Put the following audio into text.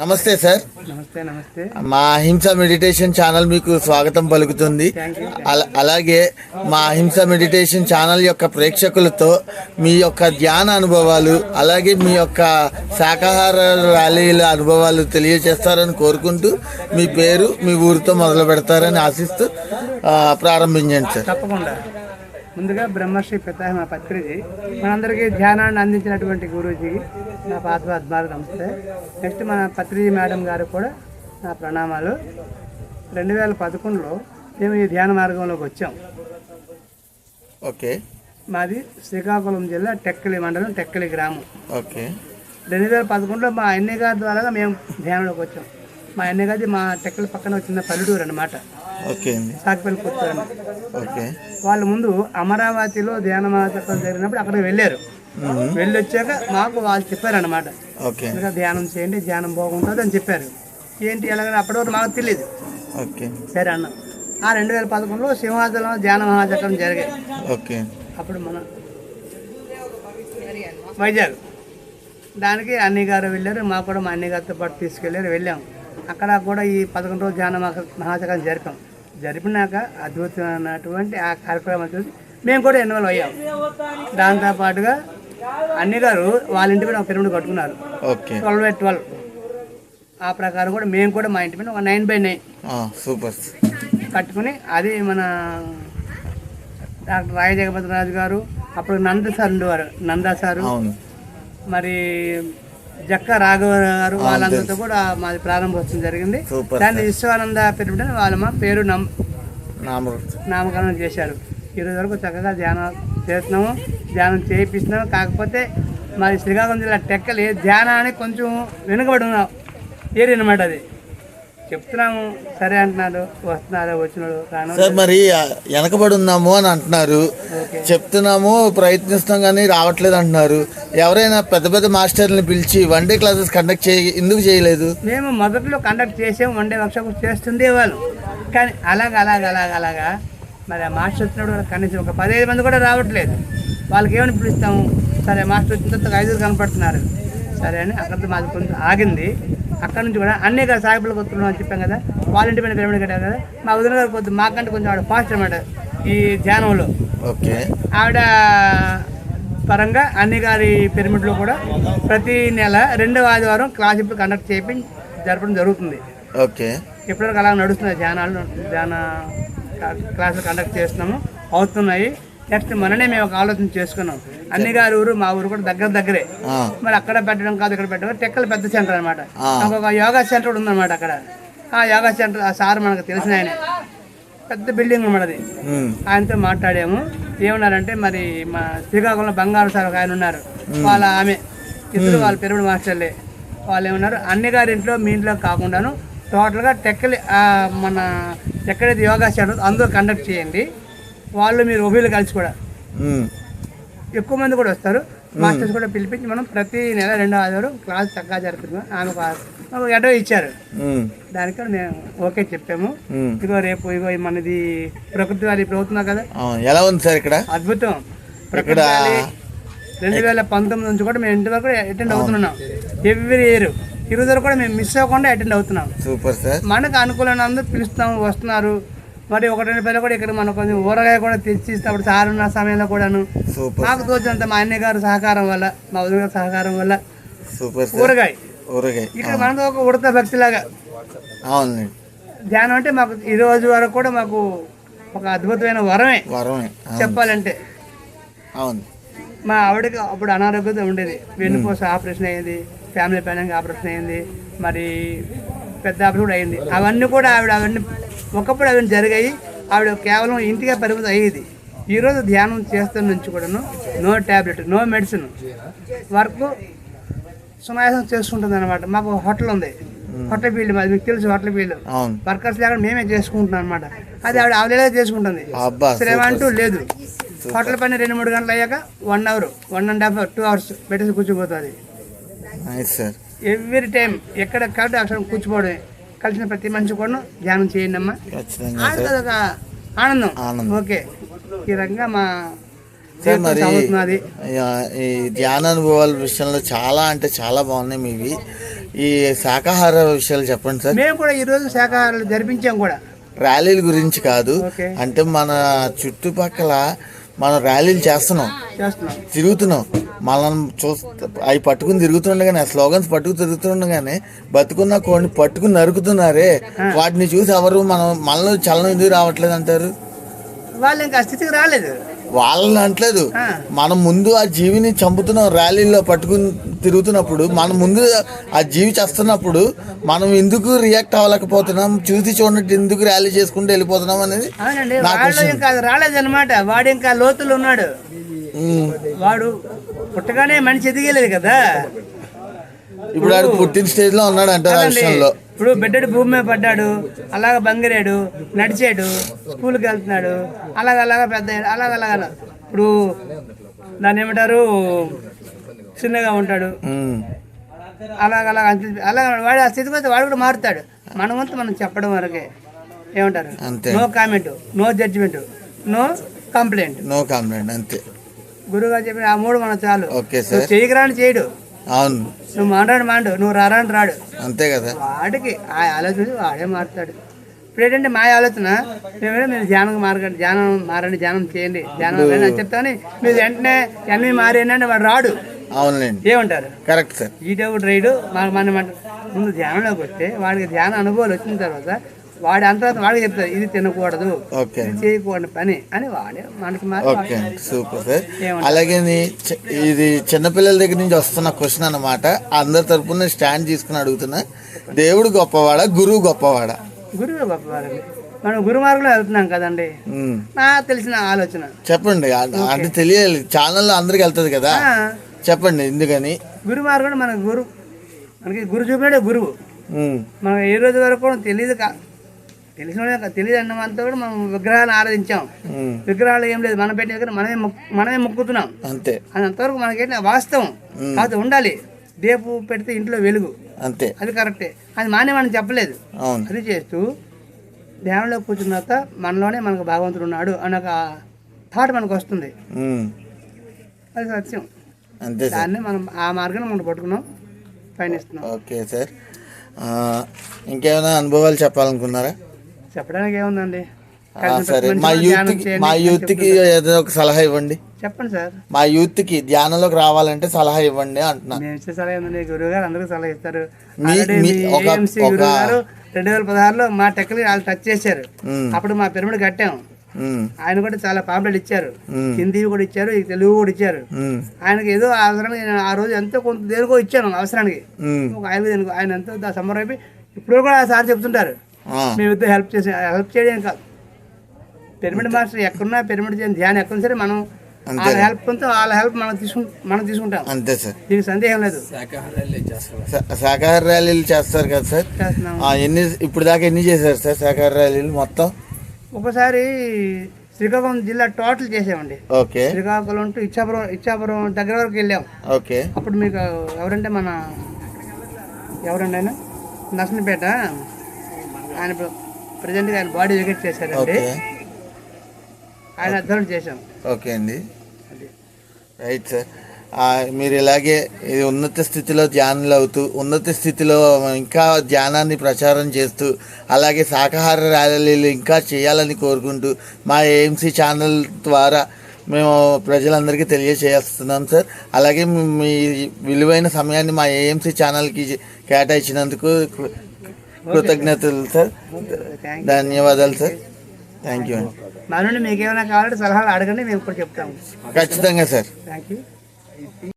నమస్తే సార్. నమస్తే నమస్తే. మా అహింస మెడిటేషన్ ఛానల్ మీకు స్వాగతం పలుకుతుంది. అలాగే మా అహింస మెడిటేషన్ ఛానల్ యొక్క ప్రేక్షకులతో మీ యొక్క ధ్యాన అనుభవాలు అలాగే మీ యొక్క శాకాహార ర్యాలీల అనుభవాలు తెలియజేస్తారని కోరుకుంటూ మీ పేరు మీ ఊరితో మొదలు పెడతారని ఆశిస్తూ ప్రారంభించండి సార్. తప్పకుండా. ముందుగా బ్రహ్మశ్రీ పితాహి మా పత్రిజీ. మనందరికీ ధ్యానాన్ని అందించినటువంటి గురూజీకి నా పాత పద్మాలు నమస్తే. నెక్స్ట్ మన పత్రిజీ మేడం గారు కూడా నా ప్రణామాలు. రెండు వేల పదకొండులో మేము ఈ ధ్యాన మార్గంలోకి వచ్చాం. ఓకే. మాది శ్రీకాకుళం జిల్లా టెక్కలి మండలం టెక్కలి గ్రామం. ఓకే. రెండు వేల పదకొండులో మా అన్నయ్య గారి ద్వారా మేము ధ్యానంలోకి వచ్చాం. మా అన్నయ్య గారి మా టెక్కలి పక్కన వచ్చిన పల్లెటూరు అనమాట ఓకే అండి. కొత్తూరు ఓకే. వాళ్ళు ముందు అమరావతిలో ధ్యాన మహోత్సవం జరిగినప్పుడు అక్కడికి వెళ్ళారు. వెళ్ళి వచ్చాక మాకు వాళ్ళు చెప్పారు అనమాట ఓకే ధ్యానం చేయండి ధ్యానం బాగుంటుంది అని చెప్పారు. ఏంటి ఎలాగని అప్పటి వరకు మాకు తెలియదు ఓకే. సరే అన్న. ఆ రెండు వేల పదకొండులో సింహాచలం ధ్యాన మహాచక్రం జరిగాయి. ఓకే. అప్పుడు మన వైజాగ్. దానికి అన్ని గారు వెళ్ళారు మాకు కూడా మా అన్ని గారితో పాటు తీసుకెళ్ళారు వెళ్ళాం అక్కడ కూడా ఈ పదకొండు రోజు ధ్యాన మహా- మహాచక్రం జరిపాం. జరిపినాక అద్భుతమైనటువంటి ఆ కార్యక్రమం చూసి మేము కూడా ఇన్వాల్వ్ అయ్యాం. దాంతో పాటుగా అన్ని గారు వాళ్ళ ఇంటి మీద ఒక పిరమిడ్ కట్టుకున్నారు. Twelve by twelve. ఆ ప్రకారం కూడా మేము కూడా మా ఇంటి మీద ఒక నైన్ బై నైన్ సూపర్. కట్టుకుని అది మన డాక్టర్ రాయ జగపతి రాజు గారు అప్పుడు నంద సార్ ఉండేవారు. నందా సారు. మరి జక్క రాఘవ గారు వాళ్ళందరితో కూడా మాది ప్రారంభోత్సవం జరిగింది. దాన్ని విశ్వానంద పిరమిడ్ వాళ్ళ మా పేరు నామకరణం చేశారు. ఈరోజు వరకు చక్కగా ధ్యానం చేస్తున్నాము ధ్యానం చేయిస్తున్నాము కాకపోతే మరి శ్రీకాకుళం జిల్లా టెక్కలి ధ్యానానికి కొంచెం వెనుకబడి ఉన్న ఏరియా అనమాట అది. చెప్తున్నాము సరే అంటున్నారు వస్తున్నారు వచ్చినాడు సార్ మరి వెనకబడి ఉన్నాము అని అంటున్నారు. చెప్తున్నాము ప్రయత్నిస్తాం కానీ రావట్లేదు అంటున్నారు. ఎవరైనా పెద్ద పెద్ద మాస్టర్ని పిలిచి వన్ డే క్లాసెస్ కండక్ట్ చేయ ఎందుకు చేయలేదు? మేము మొదట్లో కండక్ట్ చేసాము వన్ డే వర్క్షాప్ చేస్తుండే వాళ్ళు. కానీ అలాగ అలాగ అలాగ అలాగా మరి ఆ మాస్టర్ వచ్చినప్పుడు కనీసం ఒక పదిహేను మంది కూడా రావట్లేదు. వాళ్ళకి ఏమని పిలుస్తాము? సరే మాస్టర్ వచ్చిన తర్వాత ఐదుగురు కనపడుతున్నారు. సరే అని అక్కడితో మాది కొంచెం ఆగింది. అక్కడ నుంచి కూడా అన్ని కదా సాగిపులకు వస్తున్నాం అని చెప్పాం కదా. వాళ్ళ ఇంటి పైన పిరమిడ్ కట్టారు కదా. మా వదిన గారు కొద్ది మాకంటే కొంచెం ఆవిడ ఫాస్ట్ అనమాట ఈ ధ్యానంలో. ఓకే. ఆవిడ పరంగా అన్ని గారి పిరమిడ్లో కూడా ప్రతి నెల రెండవ ఆదివారం క్లాస్ ఇప్పుడు కండక్ట్ చేపి జరపడం జరుగుతుంది. ఓకే. ఇప్పటివరకు అలా నడుస్తున్నాయి. ధ్యానాలు ధ్యాన క్లాసులు కండక్ట్ చేస్తున్నాము. అవుతున్నాయి. నెక్స్ట్ మననే మేము ఒక ఆలోచన చేసుకున్నాం. అన్ని గారి ఊరు మా ఊరు కూడా దగ్గర దగ్గరే. మరి అక్కడ పెట్టడం కాదు ఇక్కడ పెట్టడం టెక్కల పెద్ద సెంటర్ అనమాట. ఒక యోగా సెంటర్ కూడా ఉందన్నమాట అక్కడ. ఆ యోగా సెంటర్ ఆ సార్ మనకు తెలిసిన ఆయన. పెద్ద బిల్డింగ్ అనమాట అది. ఆయనతో మాట్లాడాము. ఏమన్నారంటే మరి మా శ్రీకాకుళంలో బంగారు సార్ ఒక ఆయన ఉన్నారు. వాళ్ళ ఆమె. ఇద్దరు వాళ్ళ పిరమిడ్ మాస్టర్లే. వాళ్ళు ఏమన్నారు అన్ని గారి ఇంట్లో మీ ఇంట్లో కాకుండాను టోటల్గా టెక్కలి మన ఎక్కడైతే యోగా సెంటర్ అందరూ కండక్ట్ చేయండి. వాళ్ళు మీరు ఉభయలు కలిసి కూడా ఎక్కువ మంది కూడా వస్తారు. మాస్టర్స్ కూడా పిలిపించి మనం ప్రతి నెల రెండో ఆదివారం క్లాస్ చక్కగా జరుపుతున్నాం. ఆమె ఒక ఎడో ఇచ్చారు. దానికి మేము ఓకే చెప్పాము. ఇగో రేపు ఇగో మనది ప్రకృతి వారి ఇప్పుడు అవుతున్నాం కదా? ఎలా ఉంది సార్ ఇక్కడ? అద్భుతం. ప్రకృతి రెండు వేల పంతొమ్మిది నుంచి కూడా మేము ఇంటి వరకు అటెండ్ అవుతున్నాం. ఎవ్రీ ఇయర్ ఈ రోజు కూడా మేము మిస్ అవ్వకుండా అటెండ్ అవుతున్నాం. Super sir. మనకు అనుకూలమైన అందరూ పిలుస్తాం వస్తున్నారు. మరి ఒక రెండు పేరు కూడా ఇక్కడ మనకు కొంచెం ఊరగాయ కూడా తెచ్చి ఇస్తాడు సార్ ఉన్న సమయంలో కూడాను. మాకు తోచినంత మా అన్నయ్య గారు సహకారం వల్ల మా వదిన గారి సహకారం వల్ల ఊరగాయ. ఊరగాయ. ఇక్కడ మనతో ఒక ఉడత భక్తిలాగా. అవునండి. ధ్యానం అంటే మాకు ఈ రోజు వరకు కూడా మాకు ఒక అద్భుతమైన వరమే. వరమే. చెప్పాలంటే. అవును. మా ఆవిడకి అప్పుడు అనారోగ్యత ఉండేది. వెన్నుపూస ఆపరేషన్ అయింది ఫ్యామిలీ ప్లానింగ్ ఆపరేషన్ అయింది మరి పెద్ద ఆపరేషన్ కూడా అయింది. అవన్నీ కూడా ఆవిడ అవన్నీ ఒకప్పుడు అవన్నీ జరిగాయి. ఆవిడ కేవలం ఇంటికే పరిమితం అయ్యేది. ఈరోజు ధ్యానం చేస్తున్న నుంచి కూడాను no tablet no medicine. Work సునాయాసం చేసుకుంటుంది అనమాట మాకు హోటల్ ఉంది. హోటల్ ఫీల్డ్ మాది. మీకు తెలుసు హోటల్ ఫీల్డ్. వర్కర్స్ లేకుండా మేమే చేసుకుంటున్నాం అనమాట అది ఆవిడ ఆవిడలే చేసుకుంటుంది. శ్రమ అంటూ లేదు. హోటల్ పైన రెండు మూడు గంటలు అయ్యాక one hour one and half hour two hours పెట్టేసి కూర్చోపోతుంది ఎవ్రీ టైం ఎక్కడ కాబట్టి అక్షరం కూర్చోపోవడమే కలిసిన ప్రతి మనిషి కూడా ధ్యానం చేయండి అమ్మా అదొక ఆనందం. ఓకే. ఈ రకంగా మా సార్ మరి ఈ ధ్యాన అనుభవాల విషయంలో చాలా అంటే చాలా బాగున్నాయి మీవి. ఈ శాకాహార విషయాలు చెప్పండి సార్. మేము కూడా ఈరోజు శాఖాహారాలు జరిపించాం కూడా. ర్యాలీల గురించి కాదు. అంటే మన చుట్టుపక్కల మనం ర్యాలీలు చేస్తున్నాం. తిరుగుతున్నాం. మనం చూస్తా అవి పట్టుకుని తిరుగుతుండగానే ఆ స్లోగన్స్ పట్టుకు తిరుగుతుండగానే బతుకున్న కోడిని పట్టుకుని నరుకుతున్నారే. వాటిని చూసి ఎవరు మనం మనలో చలనం ఎందుకు రావట్లేదు అంటారు? వాళ్ళు ఇంకా ఆ స్థితికి రాలేదు. వాళ్ళని అంటలేదు. మనం ముందు ఆ జీవిని చంపుతున్నాం ర్యాలీలో పట్టుకుని తిరుగుతున్నప్పుడు మనం ముందు ఆ జీవి చేస్తున్నప్పుడు మనం ఎందుకు రియాక్ట్ అవ్వలేకపోతున్నాం? చూసి చూడనట్టు ఎందుకు ర్యాలీ చేసుకుంటూ వెళ్ళిపోతున్నాం అనేది అది రాలేదన్నమాట. వాడు ఇంకా లోతులు ఉన్నాడు. వాడు పుట్టగానే మనిషి ఎదిగలేదు కదా ఇప్పుడు ఆడు పుట్టిన స్టేజ్లో ఉన్నాడు అంటారు ఆ కదండి. విషయంలో ఇప్పుడు బిడ్డడు భూమి మీద పడ్డాడు అలాగ బంగిరాడు నడిచాడు స్కూల్కి వెళ్తున్నాడు అలాగ అలాగ పెద్ద. అలాగ అలాగ అలా. ఇప్పుడు దాన్ని ఏమంటారు చిన్నగా ఉంటాడు. అలాగ అలాగ అంతే అలాగ వాడు ఆ స్థితికి వస్తే వాడు కూడా మారుతాడు మన వంతు మనం చెప్పడం వరకే ఏమంటారు. No comment no judgement no complaint no complaint అంతే గురువుగారు చెప్పిన ఆ మూడు మనం చాలు. Okay sir. చేయగరాని చేయడు. అవును. నువ్వు మాట్లాడు మాండు నువ్వు రారాని రాడు. అంతే కదా. వాడికి ఆ ఆలోచన వాడే మారుతాడు. ఇప్పుడు ఏంటంటే మా ఆలోచన మేము మీరు ధ్యానం మారకండి ధ్యానం మారండి ధ్యానం చేయండి ధ్యానం అని చెప్తామని మీరు వెంటనే ఎన్ని మారేనంటే వాడు రాడు. అవునులేండి. ఏమంటారు? Correct sir. ఈటవుడు రైడు మన మన- ముందు ధ్యానంలోకి వస్తే వాడికి ధ్యాన అనుభవాలు వచ్చిన తర్వాత వాడి అంతా వాడికి చెప్తారు ఇది తినకూడదు ఇది చేయకూడదు పని అని వాడే. మనకి ఓకే సూపర్ సార్? అలాగే నీ- ఇది చిన్నపిల్లల దగ్గర నుంచి వస్తున్న క్వశ్చన్ అన్నమాట. అందరి తరపున స్టాండ్ తీసుకుని అడుగుతున్నా. దేవుడు గొప్పవాడా గురువు గొప్పవాడా? గురువు గొప్పవారండి మనం గురు మార్గంలో వెళ్తున్నాం కదండి. నాకు తెలిసిన ఆలోచన. చెప్పండి అంటే తెలియాలి ఛానల్లో అందరికి వెళ్తుంది కదా. చెప్పండి ఎందుకని? గురు మార్గంలో మన గురు మనకి గురు చూపినాడే గురువు. మనం ఏ రోజు వరకు తెలియదు తెలిసిన తెలియదు అన్నమంతా కూడా మనం విగ్రహాలను ఆరాధించాం. విగ్రహాలు ఏం లేదు మనం పెట్టిన దగ్గర మనమే మనమే మొక్కుతున్నాం. అంతే. అది అంతవరకు మనకేంటి వాస్తవం. కాదు ఉండాలి. దీపు పెడితే ఇంట్లో వెలుగు. అంతే. అది కరెక్టే. అది మానే మనం చెప్పలేదు. అది చేస్తూ ధ్యానంలో కూర్చున్న తర్వాత మనలోనే మనకు భగవంతుడు ఉన్నాడు అన్న ఒక థాట్ మనకు వస్తుంది. అది సత్యం. అంతే దాన్ని మనం ఆ మార్గాన్ని మనం పట్టుకున్నాం పయనిస్తున్నాం. Okay sir. ఇంకేమైనా అనుభవాలు చెప్పాలనుకున్నారా? చెప్పడానికి ఏముందండి? సరే. మా యూత్కి మా యూత్కి ఏదో ఒక సలహా ఇవ్వండి. చెప్పండి సార్. మా యూత్కి ధ్యానంలోకి రావాలంటే సలహా ఇవ్వండి అంటున్నా. మేము ఇచ్చే సలహా గురువు గారు అందరికీ సలహా ఇస్తారు. గురువు గారు రెండు వేల పదహారులో మా టెక్కలు వాళ్ళు టచ్ చేశారు. అప్పుడు మా పిరమిడ్ కట్టాం. ఉమ్, ఆయన కూడా చాలా పాంప్లెట్ ఇచ్చారు. హిందీ కూడా ఇచ్చారు తెలుగు కూడా ఇచ్చారు. ఆయనకి ఏదో అవసరానికి నేను ఆ రోజు ఎంతో కొంత దేనికో ఇచ్చాను అవసరానికి. ఆయుర్వేదానికి ఆయన ఎంతో సమ్మర్ అయిపోయి ఇప్పుడు కూడా సార్ చెప్తుంటారు. ఆ, మేము ఇద్దరు హెల్ప్ చేసి హెల్ప్ చేయడం కాదు. పిరమిడ్ మాస్టర్ ఎక్కడున్నా పిరమిడ్ చేయని ధ్యానం ఎక్కడ సరే మనం అంతే. వాళ్ళ హెల్ప్తో వాళ్ళ హెల్ప్ మనం తీసుకు మనం తీసుకుంటాం. అంతే సార్. దీనికి సందేహం లేదు. శా- శాకాహార ర్యాలీలు చేస్తారు కదా సార్? ఎన్ని ఇప్పుడు దాకా ఎన్ని చేశారు సార్ శాకాహార ర్యాలీలు మొత్తం? ఒకసారి శ్రీకాకుళం జిల్లా టోటల్ చేసామండి. ఓకే. శ్రీకాకుళం టు ఇచ్చాపురం ఇచ్చాపురం దగ్గర వరకు వెళ్ళాం. ఓకే. అప్పుడు మీకు ఎవరంటే మన ఎవరండి ఆయన? నర్సనపేట? ఆయన ప్రజెంట్గా ఆయన బాడీ వికెట్ చేశారండి. ఆయన అధ్వర్యం చేశాం. ఓకే అండి. Right sir. మీరు ఇలాగే ఉన్నత స్థితిలో ధ్యానులు అవుతూ ఉన్నత స్థితిలో ఇంకా ధ్యానాన్ని ప్రచారం చేస్తూ అలాగే శాకాహార ర్యాలీలు ఇంకా చేయాలని కోరుకుంటూ మా ఏఎంసీ ఛానల్ ద్వారా మేము ప్రజలందరికీ తెలియజేస్తున్నాం సార్. అలాగే మీ- విలువైన సమయాన్ని మా ఏఎంసీ ఛానల్కి కేటాయించినందుకు కృతజ్ఞతలు సార్ ధన్యవాదాలు సార్ థ్యాంక్ యూ అండి మా నుండి మీకు ఏమైనా కావాలంటే సలహాలు అడగండి మేము ఇప్పుడు చెప్తాము. ఖచ్చితంగా సార్ థ్యాంక్ యూ